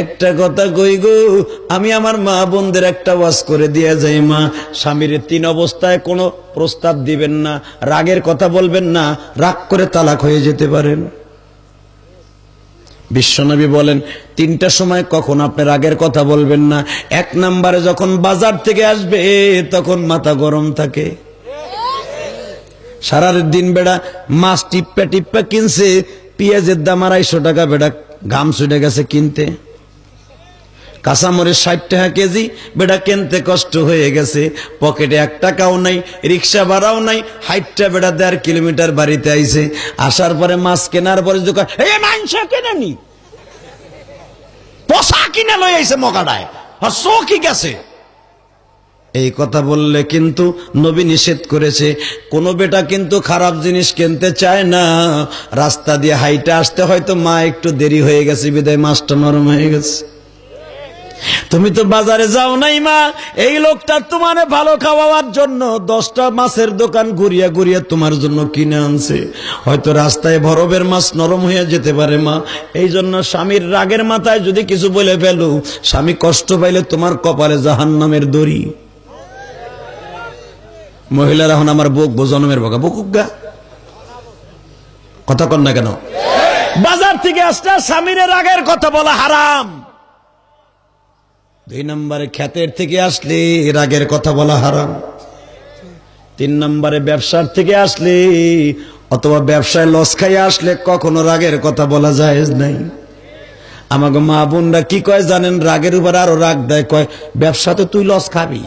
একটা কথা কই গো, আমি আমার মা বোনদের একটা ওয়াজ করে দিয়ে যাই, মা। স্বামীর তিন অবস্থায় কোনো প্রস্তাব দিবেন না, রাগের কথা বলবেন না, রাগ করে তালাক হয়ে যেতে পারেন। বিশ্বনবী বলেন, তিনটা সময় কখন আপনি রাগের কথা বলবেন না? এক নম্বরে যখন বাজার থেকে আসবে, তখন মাথা গরম থাকে। সারা দিন বেড়া মাছ টিপ্পা টিপ্পা কিনছে, পেঁয়াজের দাম আড়াইশো টাকা, বেড়া ঘাম ছুটে গেছে কিনতে। কাঁচামরিচ ষাট টাকা কেজি। বেটা কিনতে কষ্ট হয়ে গেছে। পকেটে এক টাকাও নাই, রিক্সা ভাড়াও নাই। হাইটটা বেটা দেড় কিলোমিটার বাড়িতে আইছে। আসার পরে মাছ কেনার পরে দোকান এই মাংস কেনেনি পশা কিনে লই আইছে মকাটায় আর কি গেছে। এই কথা বললে কিন্তু নবী নিষেধ করেছে। কোনো বেটা কিন্তু খারাপ জিনিস কিনতে চায় না। রাস্তা দিয়ে হাইটে আসতে হয়তো মা একটু দেরি হয়ে গেছে, বিদায় মাছটা নরম হয়ে গেছে। তুমি তো বাজারে যাও নাই, মা। এই লোকটা তোমার ভালো খাওয়াবার জন্য দশটা মাছের দোকান ঘুরিয়া ঘুরিয়া তোমার জন্য কিনে আনছে। হয়তো রাস্তায় বরফের মাছ নরম হয়ে যেতে পারে, মা। এই জন্য স্বামীর রাগের মাথায় যদি কিছু বলে ফেলো, স্বামী কষ্ট পাইলে তোমার কপালে জাহান নামের দড়ি। মহিলারা এখন আমার বুক বোজনমের বকা। বুকুক গা। কথা কন না কেন? বাজার থেকে আসতে স্বামীর রাগের কথা বলা হারাম। দুই নম্বরে খ্যাতের থেকে আসলে রাগের কথা বলা হারাম। তিন নম্বরে ব্যবসার থেকে আসলে অথবা ব্যবসায় লস খাইয়ে আসলে কখনো রাগের কথা বলা যায় নাই। আমাকে মা বোনরা কি কয় জানেন, রাগের উপর আরও রাগ দেয়, কয়, ব্যবসাতে তুই লস খাবি?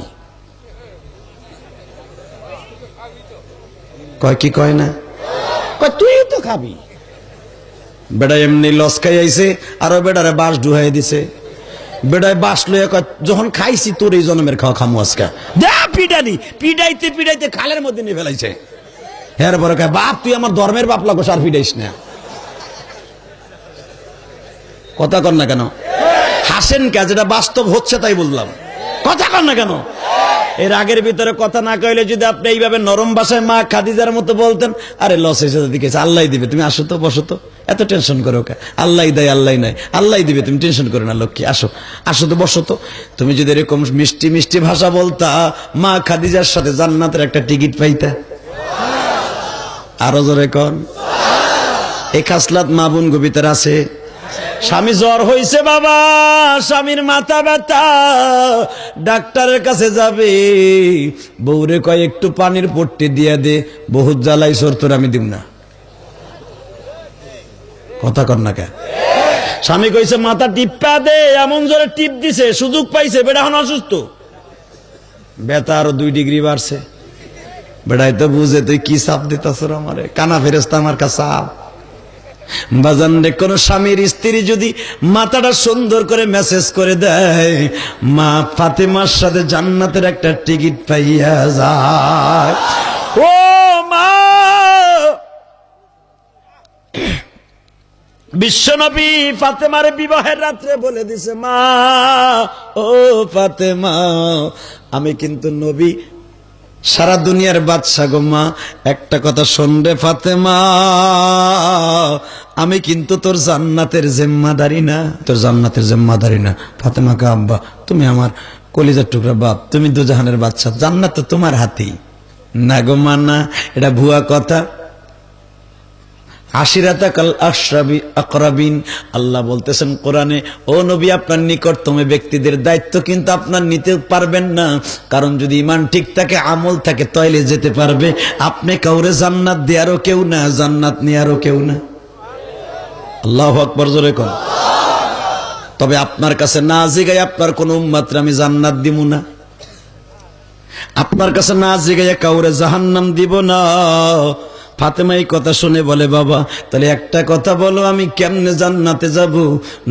কয়, কি কয় না? কয়, তুই তো খাবি। বেটা এমনি লস খাই আইছে, আরও বেটারে বাস ডুহাই দিছে। বেড়ায় বাস কয়, যখন খাইছি তোর এই জন্মের খাওয়া খামু আজকে। দে পিটানি পিটাইতে পিটাইতে খালের মধ্যে নিয়ে ফেলাইছে। এরপরে কয় বাপ তুই আমার ধর্মের বাপ লাগো সার পিটাইস না। কথা কর না কেন? হাসেন কে যেটা বাস্তব হচ্ছে তাই বললাম। কথা কর না কেন? এর আগের ভিতরে কথা না কইলে যদি আপনি এইভাবে নরম ভাষায় মা খাদিজার মতো বলতেন আরে লস এসে দিকে আল্লাহ দিবে। তুমি আসো তো বসো তো। এত টেনশন করো কে আল্লাহ দেয় আল্লাহ নাই আল্লাহ দিবে, তুমি টেনশন করো না, লক্ষ্মী, আসো। আসো তো, বসো তো। তুমি যদি এরকম মিষ্টি মিষ্টি ভাষা বলতা, মা খাদিজার সাথে জান্নাতের একটা টিকিট পাইতা। আরও জোরে কন। এ খাসলাত মা বোন গবিতার আছে। স্বামী জ্বর হইছে বাবা, স্বামীর মাথা ব্যথা। ডাক্তারের কাছে যাবে। বউরে কয়, একটু পানির পট্টি দিয়ে দে, বহুত জ্বালাই সর তোর আমি দিব না। কথা কর না কে? স্বামী কইছে, মাথা টিপা দে, এমন জোরে টিপ দিছে, সুযোগ পাইছে, বেটা এখন অসুস্থ। ব্যথা আরও দুই ডিগ্রি বাড়ছে। বেড়াই তো বুঝে, তুই কি সাপ দিতাছ আমারে? কানা ফেরেস্তা আমার কাছে বাজান কোন স্বামীর স্ত্রী যদি মাথাটা সুন্দর করে মেসেজ করে দেয়, মা ফাতেমার সাথে জান্নাতের একটা টিকিট পাইয়া যায় ও মা বিশ্বনবী ফাতেমার বিবাহের রাত্রে বলে দিছে, মা, ও ফাতেমা, আমি কিন্তু নবী। সারা দুনিয়ার বাদশা গো মা, একটা কথা শুনবে ফাতেমা, আমি কিন্তু তোর জান্নাতের জিম্মাদারি না। তোর জান্নাতের জিম্মাদারি না। ফাতেমাকে আব্বা, তুমি আমার কলিজার টুকরা বাপ, তুমি দুজাহানের বাচ্চা জান্নাত তো তোমার হাতেই। না গো মা, না, এটা ভুয়া কথা। আল্লাহ বলতেছেন, কোরআনে, ও নবী, আপনার নিকটতম ব্যক্তিদের দায়িত্ব কিন্তু আপনার নিতে পারবেন না। কারণ যদি ইমান ঠিক থাকে, আমল থাকে তৈলে যেতে পারবে। আপনি কাউরে জান্নাত দেয়ারও কেউ না, জান্নাত নেয়ারও কেউ না। আল্লাহ আকবর, জোরে কর তবে আপনার কাছে না জিগাই আপনার কোন উম্মাত্র আমি জান্নাত দিব না। আপনার কাছে না জিগাইয়া কাউরে জাহান্নাম দিব না। ফাতেমা এই কথা শুনে বলে, বাবা, তাহলে একটা কথা বলো, আমি কেমনে জান্নাতে যাব?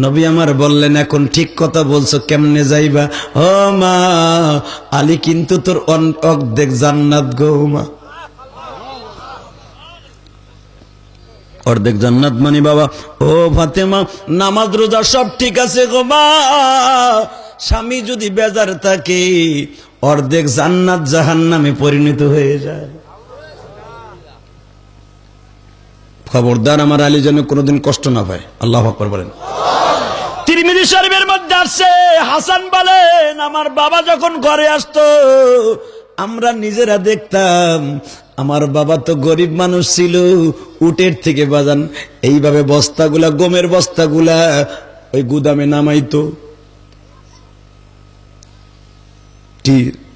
নবী আমার বললেন, এখন ঠিক কথা বলছো, কেমনে যাইবা? ও মা, আলী কিন্তু তোর অর্ধেক জান্নাত গো, মা। অর্ধেক জান্নাত মানি, বাবা, ও ফাতেমা, নামাজ, রোজা সব ঠিক আছে গো, মা। স্বামী যদি বেজার থাকে, অর্ধেক জান্নাত জাহান্নামে পরিণত হয়ে যায়। খবরদার আমার আলী যেন কোনোদিন কষ্ট না পায়। আল্লাহ আকবর বলেন। তিরমিজি শরীফের মধ্যে আসছে, হাসান বলেন, আমার বাবা যখন ঘরে আসতো, আমরা নিজেরা দেখতাম, আমার বাবা তো গরিব মানুষ ছিল, উটের থেকে বাজান, এইভাবে বস্তাগুলা, গমের বস্তাগুলা ওই গুদামে নামাইতো।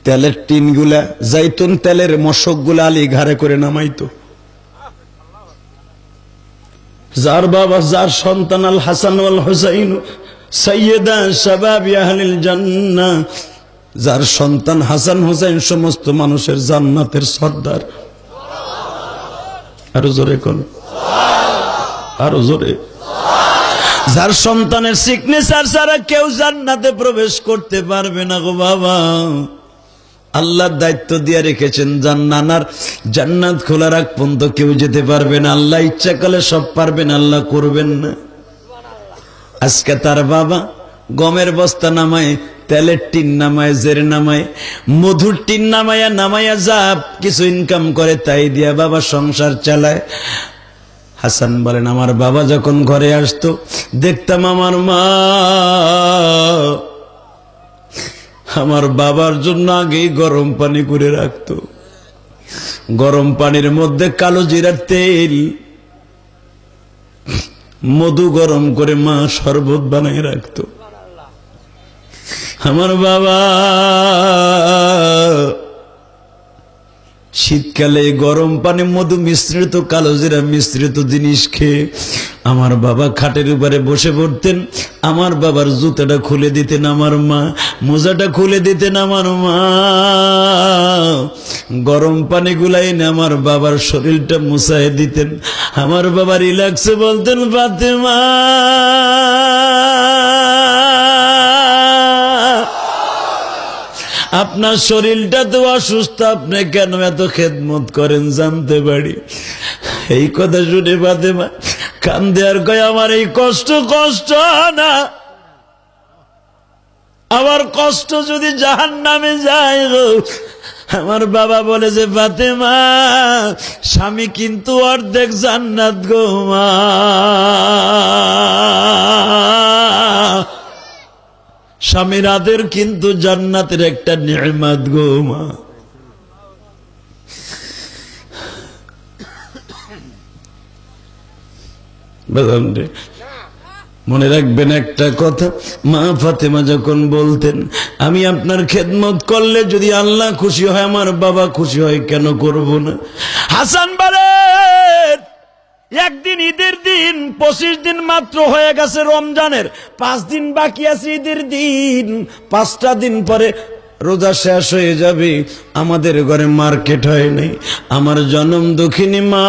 তেলের টিনগুলা, জাইতুন তেলের মশকগুলা আলি ঘাড়ে করে নামাইতো। যার বাবা, যার সন্তান আল হাসান আল হুসাইন সৈয়দা শাবাব আহলিল যার সন্তান হাসান হুসাইন সমস্ত মানুষের জান্নাতের সর্দার। আরও জোরে কোন? আরও জোরে। যার সন্তানের সিগনেচার ছাড়া কেউ জান্নাতে প্রবেশ করতে পারবে না গো বাবা। আল্লাহর দায়িত্ব দিয়ে রেখেছেন জান্নানার জান্নাত খোলা রাখ পর্যন্ত কেউ যেতে পারবে না। আল্লাহ ইচ্ছা করলে সব পারবেন, আল্লাহ করবেন না। আজকে তার বাবা গমের বস্তা নামায়, তেলের টিন নামায়, জের নামায়, মধুর টিন নামায়া নামায়া যা কিছু ইনকাম করে তাই দিয়া বাবা সংসার চালায়। হাসান বলেন, আমার বাবা যখন ঘরে আসতো, দেখতাম আমার মা আমার বাবার জন্য আগেই গরম পানি করে রাখতো। গরম পানির মধ্যে কালো জিরার তেল, মধু গরম করে মা শরবত বানায় রাখতো। আমার বাবা শীতকালে গরম পানি মধু মিশ্রিত, কালো জিরা মিশ্রিত জিনিস খেয়ে আমার বাবা খাটের উপরে বসে পড়তেন, আমার বাবার জুতাটা খুলে দিতেন আমার মা, মোজাটা খুলে দিতেন আমার মা। গরম পানি গুলাই না আমার বাবার শরীরটা মুছায় দিতেন, আমার বাবা রিল্যাক্সে বলতেন, ফাতেমা, আপনার শরীরটা তো অসুস্থ, আপনি কেন এত খেদমত করেন জানতে পারি? এই কথা শুনে ফাতেমা কান্দে আর কয়, আমার এই কষ্ট কষ্ট না। আমার কষ্ট যদি জাহান নামে গো। আমার বাবা বলে যে, ফাতেমা, স্বামী কিন্তু অর্ধেক জান্নাত গো মা। স্বামীর আদের কিন্তু জান্নাতের একটা নিয়মাত গো মা। মনে রাখবেন একটা কথা, মা ফাতেমা যখন বলতেন, আমি আপনার খেদমত করলে যদি আল্লাহ খুশি হয়, আমার বাবা খুশি হয়, কেন করব না? হাসান বলেন একদিন ঈদের দিন, পঁচিশ দিন মাত্র হয়ে গেছে রমজানের, পাঁচ দিন বাকি আছে ঈদের দিন, পাঁচটা দিন পরে রোজা শেষ হয়ে যাবে, আমাদের ঘরে মার্কেট হয় নাই। আমার জনম দুঃখিনী মা।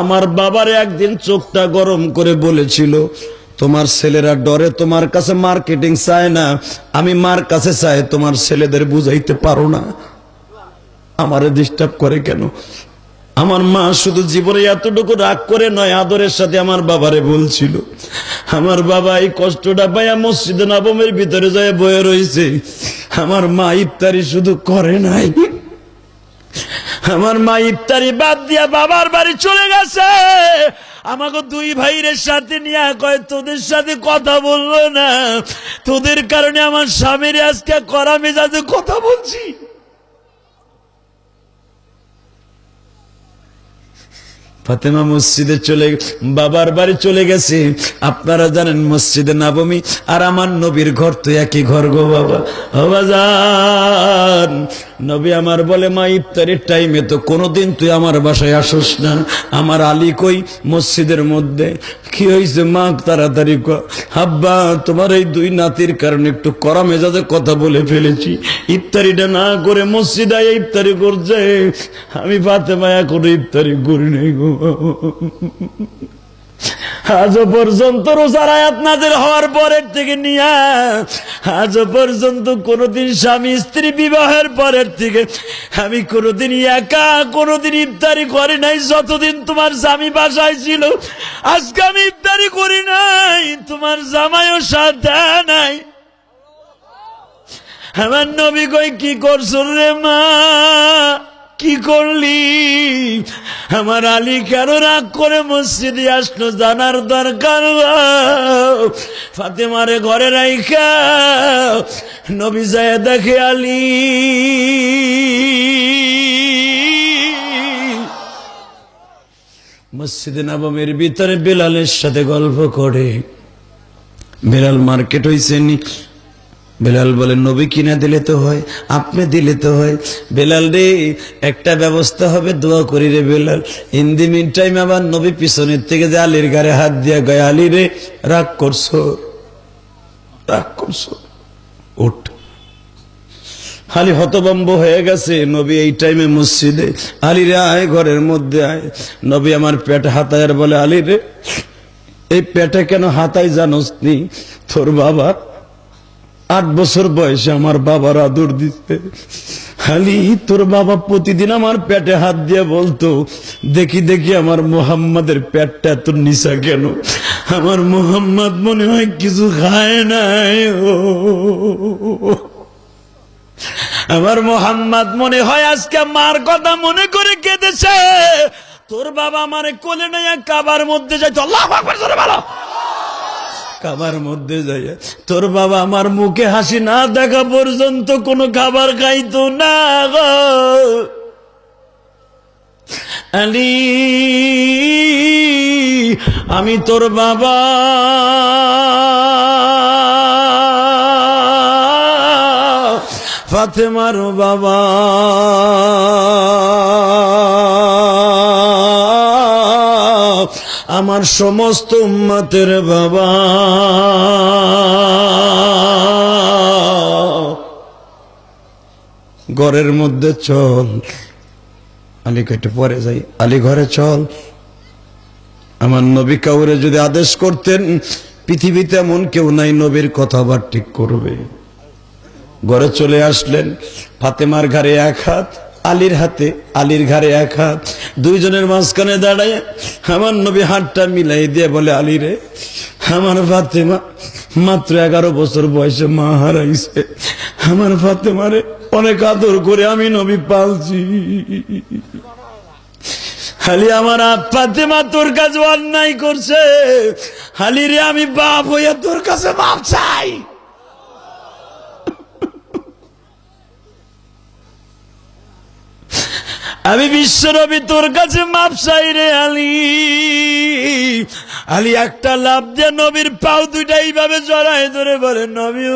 আমার বাবার একদিন চোখটা গরম করে বলেছিল, তোমার ছেলেরা ডরে, তোমার কাছে মার্কেটিং চায় না। আমি মার কাছে চাই, তোমার ছেলেদের বুঝাইতে পারো না। আমারে ডিস্টার্ব করে কেন? আমার মা শুধু জীবনে এতটুকু রাগ করে নয়, আদরের সাথে আমার বাবারে বলছিল। আমার বাবা এই কষ্টটা পাইয়া মসজিদে নবমের ভিতরে যায় বয়ে রয়েছে আমার মা ইফতারি শুধু করে নাই। আমার মা ইফতারি বাদ দিয়া বাবার বাড়ি চলে গেছে। আমাকে দুই ভাইয়ের সাথে নিয়ে কয়, তোদের সাথে কথা বলল না। তোদের কারণে আমার স্বামীর আজকে করা মেজাজে কথা বলছি। ফাতেমা মসজিদে চলে বাবার বাড়ি চলে গেছে। আপনারা জানেন মসজিদে নাবমি, আর আমার নবীর ঘর তো একই ঘর গো বাবা। বাবাজান নবী আমার বলে, মা, ইফতারের টাইমে তো কোনোদিন তুই আমার বাসায় আসোস না। আমার আলী কই মসজিদের মধ্যে? কি হয়েছে মা, তাড়াতাড়ি হাব্বা তোমার এই দুই নাতির কারণে একটু করা মেজাজে কথা বলে ফেলেছি। ইফতারিটা না করে মসজিদে ইফতারি করছে। আমি ফাতেমা এখন ইফতারি করি নাই গো। আজও পর্যন্ত রোজার আয়াত নাজির হওয়ার পরের থেকে নিয়ে আজও পর্যন্ত কোনোদিন স্বামী স্ত্রী বিবাহের পরের থেকে আমি কোনোদিন একা, কোনোদিন ইফতারি করি নাই, যতদিন তোমার স্বামী বাসায় ছিল। আজকে আমি ইফতারি করি নাই, তোমার জামাইও সাথে নাই। আমার নবী কই কি করছ রে মা? কি করলি? আমার আলী কেন রাগ করে মসজিদে আসলো জানার দরকার ফাতেমারে ঘরে রাইখা। নবী যায় দেখে আলী। মসজিদে নবমের ভিতরে বেলালের সাথে গল্প করে। বেলাল মার্কেট হয়েছে বেলাল বলে, নবী কিনা দিলে তো হয়, আপনি দিলে তো হয়। বেলাল রে, একটা ব্যবস্থা হবে, দোয়া করি রে Belal. In the mean time আবার নবী পিছনের থেকে যে আলীর গায়ে হাত দিয়া গায়ে, আলী রে, রাগ করছ? রাগ করছ? উঠ। আলী হতবম্ব হয়ে গেছে, নবী, এই টাইমে মসজিদে, আলী রে, আয় ঘরের মধ্যে আয়। নবী আমার পেট হাতায় বলে, আলী রে, এই পেটে কেন হাতায় জানোস তোর বাবা আট বছর বয়সে আমার বাবার আদর দিতে। খালি তোর বাবা প্রতিদিন আমার পেটে হাত দিয়ে বলতো, দেখি দেখি আমার মোহাম্মদের পেটটা এত নিচা কেন? আমার মোহাম্মদ মনে হয় কিছু খায় নাই আমার মোহাম্মদ মনে হয় আজকে মার কথা মনে করে কেঁদেছে। তোর বাবা আমারে কোলে নেয়া কাবার মধ্যে যাই তো আল্লাহ বলো। খাবার মধ্যে যাই তোর বাবা আমার মুখে হাসি না দেখা পর্যন্ত কোনো খাবার খাইতো না আলী, আমি তোর বাবা। ফাতেমার বাবা। আমার সমস্ত উম্মতের বাবা। ঘরের মধ্যে চল। আলী কেটে পরে যাই। আলী ঘরে চল। আমার নবী কাউরে যদি আদেশ করতেন, পৃথিবীতে এমন কেউ নাই নবীর কথা আবার ঠিক করবে। ঘরে চলে আসলেন। ফাতেমার ঘরে এক হাত আলীর হাতে, আলীর ঘরে এক হাত, দুইজনের মাঝখানে দাঁড়ায় আমার নবী হাতটা মিলাই দিয়ে বলে, আলী রে, আমার ফাতেমা মাত্র এগারো বছর বয়সে মা হারাইছে। আমার ফাতেমারে অনেক আদর করে আমি নবী পালছি। হালি আমার ফাতেমা তোর কাছে অন্যায় করছে। হালি রে, আমি বাপ হইয়া তোর কাছে মাপ চাই। আমি বিশ্ব রবি তোর কাছে মাপ চাই রে আলী। আলী, একটা লাভ দিয়ে নবীর পাও দুইটা এইভাবে জড়াই ধরে বলে, নবী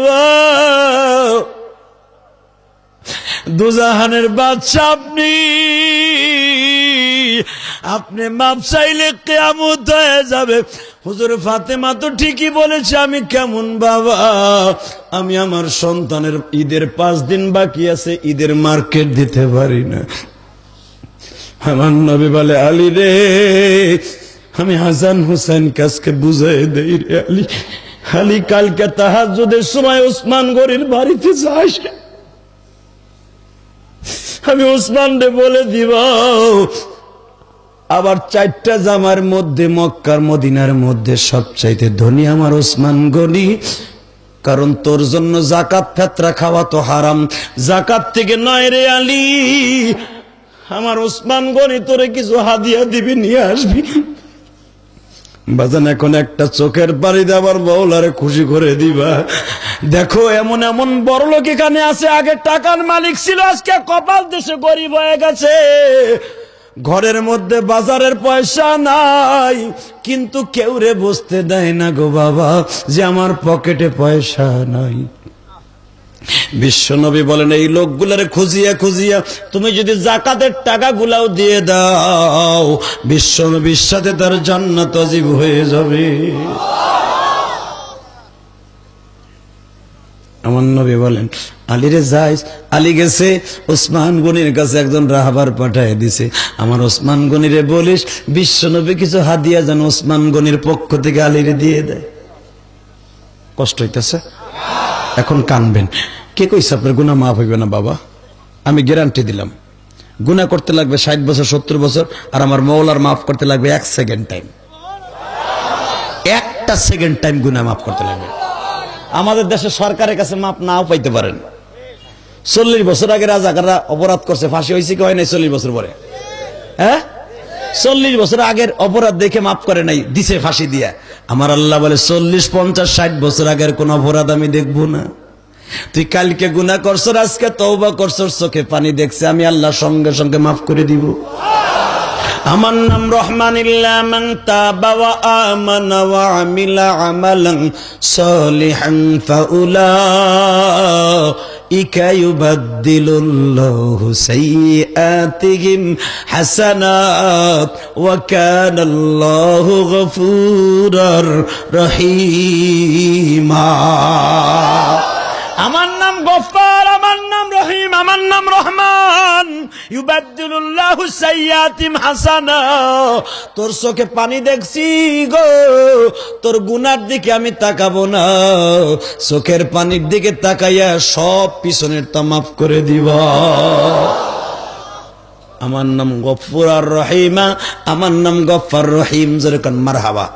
দুজাহানের বাদশা আপনি। আপনি মাপ চাইলে কেমত হয়ে যাবে। হুজুর ফাতেমা তো ঠিকই বলেছে, আমি কেমন বাবা? আমি আমার সন্তানের ঈদের পাঁচ দিন বাকি আছে, ঈদের মার্কেট দিতে পারি না। আমার নবী বলে, আলী রে, আমি হাসান হুসেন কাজকে বুঝাই দেই রে আলী। আলী, কালকে তাহাজুদের সময় ওসমান গরির বাড়িতে যাস। আমি ওসমান রে বলে দিব, আবার চারটা জামার মধ্যে, মক্কার মদিনার মধ্যে সবচাইতে ধনী আমার ওসমান গনি। কারণ তোর জন্য জাকাত ফেতরা খাওয়া তো হারাম। জাকাত থেকে নয় রে আলী আমার ওসমান গনি, তোরে কিছু হাদিয়া দিবি, নিয়ে আসবি। বাজান, এখন একটা চোখের বাড়ি দেওয়ার বউলারে খুশি করে দিবা। দেখো, এমন এমন বড় লোক এখানে আছে, আগে টাকার মালিক ছিল, আজকে কপাল দেশে গরিব হয়ে গেছে। ঘরের মধ্যে বাজারের পয়সা নাই, কিন্তু কেউ রে বসতে দেয় না গো বাবা, যে আমার পকেটে পয়সা নাই। বিশ্বনবী বলেন, এই লোকগুলারে খুঁজিয়া খুঁজিয়া তুমি যদি জাকাতের টাকা গুলাও দিয়ে দাও, বিশ্বনবীর সাথে তার জান্নাত অজীব হয়ে যাবে। আমার নবী বলেন আলীরে যাইস, আলী গেছে, ওসমান গনির কাছে একজন রাহাবার পাঠায় দিছে। আমার ওসমান গনিরে বলিস, বিশ্বনবী কিছু হাদিয়া যেন ওসমান গনির পক্ষ থেকে আলীরে দিয়ে দেয়। কষ্ট হইতেছে? এখন কানবেন। কে কইছে আপনার গুণা মাফ হইবে না বাবা? আমি গ্যারান্টি দিলাম। গুণা করতে লাগবে ষাট বছর, সত্তর বছর, আর আমার মৌলার মাফ করতে লাগবে এক সেকেন্ড টাইম একটা সেকেন্ড টাইম গুণা মাফ করতে লাগবে। আমাদের দেশে সরকারের কাছে মাপ নাও পাইতে পারেন। চল্লিশ বছর আগে রাজাকাররা অপরাধ করছে, ফাঁসি হয়েছে কি হয় নাই চল্লিশ বছর পরে? হ্যাঁ? চল্লিশ বছর আগের অপরাধ দেখে মাফ করে নাই, দিছে ফাঁসি দিয়া। আমার আল্লাহ বলে, চল্লিশ, পঞ্চাশ, ষাট বছর আগের কোন অপরাধ আমি দেখব না। তুই কালকে গুনা করছর আজকে তৌবা করছর চোখে পানি দেখছে, আমি আল্লাহ সঙ্গে সঙ্গে মাফ করে দিব। আমার নাম রহমান মান তাবা ওয়া আমানা ওয়া আমিলা আমালান সালিহান ফাউলাইকা ইউবাদদিলুল্লাহু সাইয়্যাতিহিম হাসানাত ওয়া কানাল্লাহু গফুরার রহিমা। নাম রহমান। তোর চোখে পানি দেখছি গো। তোর গুনার দিকে আমি তাকাবো না। চোখের পানির দিকে তাকাইয়া সব পিছনের তা মাফ করে দিবা। আমার নাম গফুর আর রহিমা। আমার নাম গফার রহিম। যেরকম মারহাবা।